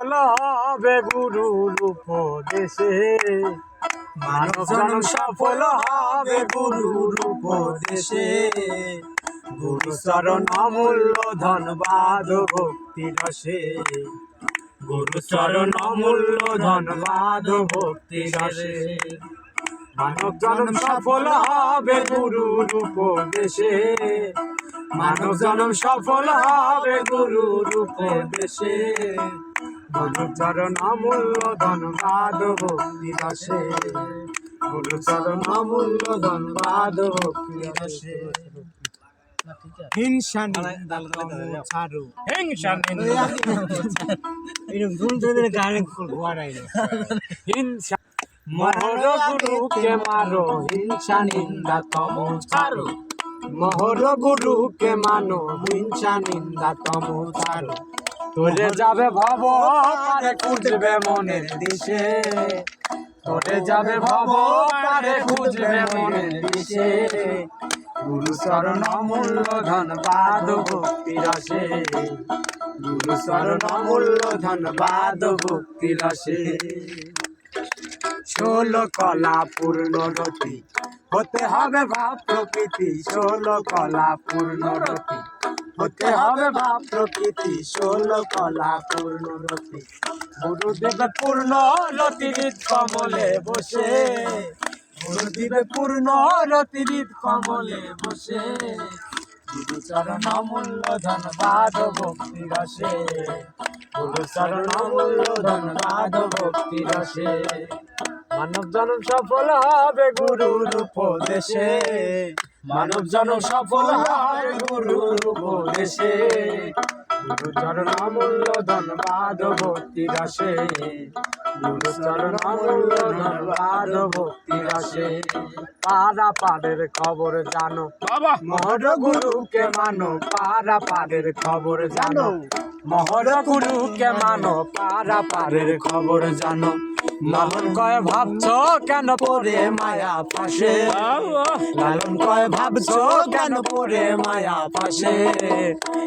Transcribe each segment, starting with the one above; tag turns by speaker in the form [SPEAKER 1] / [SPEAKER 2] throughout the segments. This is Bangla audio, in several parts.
[SPEAKER 1] হবে গুরুর উপদেশে। মানব জনম সফল হবে গুরুর উপদেশে। গুরু চরণ অমূল্য ধনবাদ ভক্তি রসে। গুরু চরণ অমূল্য ধনবাদ ভক্তি রসে। মানব জনম সফল হবে গুরুর উপদেশে। মানব জনম সফল হবে গুরুর উপদেশে। গুরু চরণ অমূল্য ধনবাদ ভক্তি রসে গুরু চরণ অমূল্য ভক্তি রসে হিংসা ছাড়ো। হিংসা
[SPEAKER 2] এরকম দুল দুলের গানে ঘোরাই
[SPEAKER 1] হিংসা মহর গুরুকে মারো হিংসা নিন্দা তম ছাড়ো। মহর গুরুকে মানো হিংসা নিন্দা তম ছাড়ো। তোরে যাবে ভব পারে খুঁজবে মনের দিশে। তোরে যাবে ভব পারে খুঁজবে মনের দিশে। গুরু চরণ অমূল্য ধনবাদ ভক্তি রসে। গুরু চরণ অমূল্য ধনবাদ ভক্তি রসে। ষোল কলা পূর্ণ রতি, হতে হবে ভাব প্রকৃতি। ষোল কলা পূর্ণ রতি হতে হবে ভাব প্রকৃতি, ষোল কলা পূর্ণ রতি। গুরুদেব পূর্ণ রতিরিত কমলে বসে। গুরুদেব পূর্ণ রতিরিত কমলে বসে। গুরু চরণ অমূল্য ধনবাদ ভক্তি রসে। গুরু চরণ অমূল্য ধনবাদ ভক্তি রসে। মানব জনম সফল হবে গুরুর উপদেশে। মানব জনম সফল গুরুর উপদেশে। গুরু চরণ অমূল্য ধনবাদ ভক্তি রসে গুরু চরণ অমূল্য ধনবাদ ভক্তি রসে পাড়া পাড়ের খবর জানো। মহর গুরুকে মানো পাড়া পাড়ের খবর জানো। মহর গুরুকে মানো পাড়া পাড়ের খবর জানো। লালন কয় ভাবছ কেন পরে মায়া পাশে লালন কয় ভাবছ কেন পরে মায়া পাশে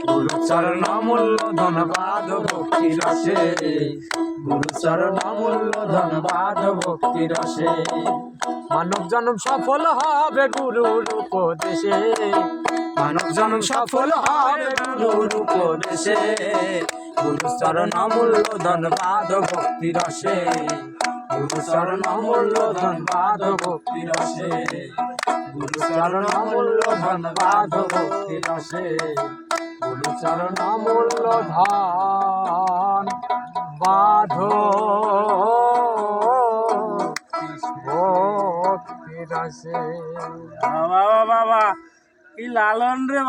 [SPEAKER 1] গুরু চরণ অমূল্য ধনবাদ ভক্তি রসে। গুরু চরণ অমূল্য ধনবাদ ভক্তি রসে। মানব জনম সফল হবে গুরুর উপদেশে। মানব জনম সফল হবে গুরুর উপদেশে। গুরু চরণ অমূল্য ধনবাদ ভক্তি রসে। গুরু চরণ অমূল্য ধনবাদ ভক্তি রসে। গুরু চরণ অমূল্য ধনবাদ ভক্তি রসে। গুরু চরণ অমূল্য ধন বাধ ভক্তি রসে।
[SPEAKER 2] বাবা বাবা কি লালন রে